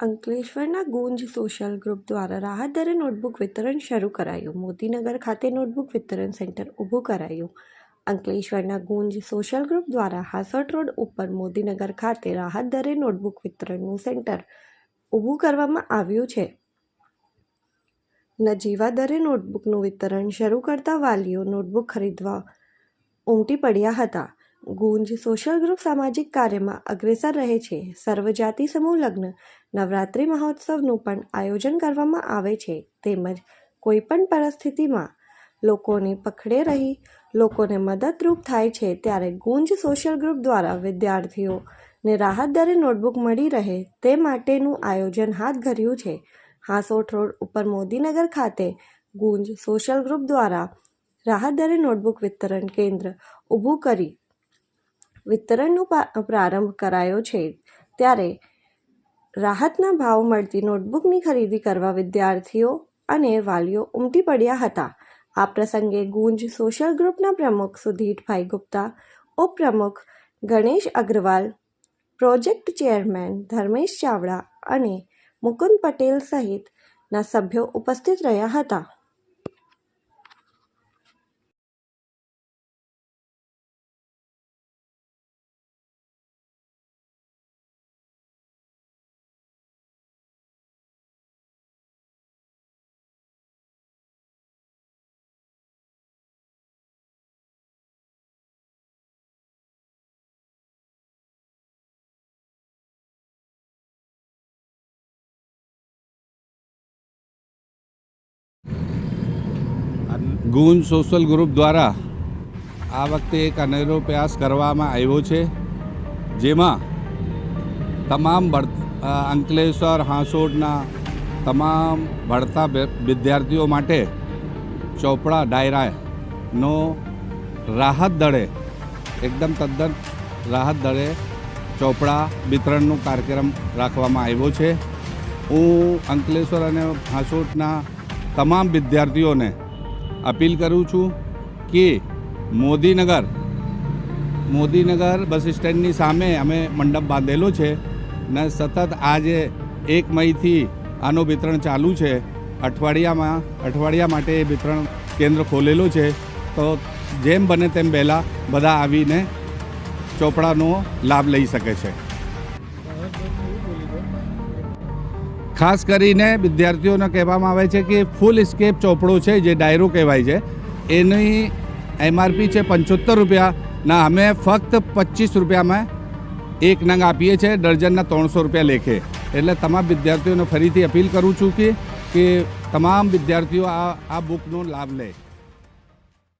અંકલેશ્વરના ગુંજ social group દ્વારા રાહત દરે નોટબુક વિતરણ શરૂ કરાયું. મોતીનગર ખાતે નોટબુક વિતરણ સેન્ટર ઊભું કરાયું. અંકલેશ્વરના ગુંજ સોશિયલ ગ્રુપ દ્વારા હાસોટ રોડ ઉપર મોદીનગર ખાતે રાહત દરે નોટબુક વિતરણનું સેન્ટર ઊભું કરવામાં આવ્યું છે. નજીવા દરે નોટબુકનું વિતરણ શરૂ કરતા વાલીઓ નોટબુક ખરીદવા ઉમટી પડ્યા હતા. ગુંજ સોશિયલ ગ્રુપ સામાજિક કાર્યમાં અગ્રેસર રહે છે. સર્વજાતિ સમૂહ લગ્ન, નવરાત્રિ મહોત્સવનું પણ આયોજન કરવામાં આવે છે. તેમજ કોઈપણ પરિસ્થિતિમાં લોકોની પકડે રહી, લોકોને મદદરૂપ થાય છે ત્યારે ગુંજ સોશિયલ ગ્રુપ દ્વારા વિદ્યાર્થીઓને રાહત દરે નોટબુક મળી રહે તે માટેનું આયોજન હાથ ધર્યું છે. હાંસોટ રોડ ઉપર મોદીનગર ખાતે ગુંજ સોશિયલ ગ્રુપ દ્વારા રાહત દરે નોટબુક વિતરણ કેન્દ્ર ઊભું કરી વિતરણનો પ્રારંભ કરાયો છે, ત્યારે રાહતના ભાવ મળતી નોટબુકની ખરીદી કરવા વિદ્યાર્થીઓ અને વાલીઓ ઉમટી પડ્યા હતા. આ પ્રસંગે ગુંજ સોશિયલ ગ્રુપના પ્રમુખ સુધીરભાઈ ગુપ્તા, ઉપપ્રમુખ ગણેશ અગ્રવાલ, પ્રોજેક્ટ ચેરમેન ધર્મેશ ચાવડા અને મુકુંદ પટેલ સહિતના સભ્યો ઉપસ્થિત રહ્યા હતા. ગુંજ સોશિયલ ગ્રુપ દ્વારા આ વખતે એક અનેરો પ્રયાસ કરવામાં આવ્યો છે, જેમાં તમામ અંકલેશ્વર હાંસોડના તમામ ભણતા વિદ્યાર્થીઓ માટે ચોપડા ડાયરાનો રાહત દળે, એકદમ તદ્દન રાહત દળે ચોપડા વિતરણનો કાર્યક્રમ રાખવામાં આવ્યો છે. હું અંકલેશ્વર અને હાંસોટના તમામ વિદ્યાર્થીઓને અપીલ કરું છું કે મોદીનગર મોદીનગર બસ સ્ટેન્ડની સામે અમે મંડપ બાંધેલો છે ને સતત આજે એક મઈથી આનું વિતરણ ચાલુ છે. અઠવાડિયામાં, અઠવાડિયા માટે એ વિતરણ કેન્દ્ર ખોલેલો છે. તો જેમ બને તેમ પહેલાં બધા આવીને ચોપડાનો લાભ લઈ શકે છે. ખાસ કરીને વિદ્યાર્થીઓને કહેવામાં આવે છે કે ફૂલ સ્કેપ ચોપડો છે, જે ડાયરો કહેવાય છે, એની એમઆરપી છે પંચોતેર રૂપિયા, ના અમે ફક્ત પચીસ રૂપિયામાં એક નંગ આપીએ છીએ ડર્જનના ત્રણસો રૂપિયા લેખે. એટલે તમામ વિદ્યાર્થીઓને ફરીથી અપીલ કરું છું કે કે તમામ વિદ્યાર્થીઓ આ આ બુકનો લાભ લે.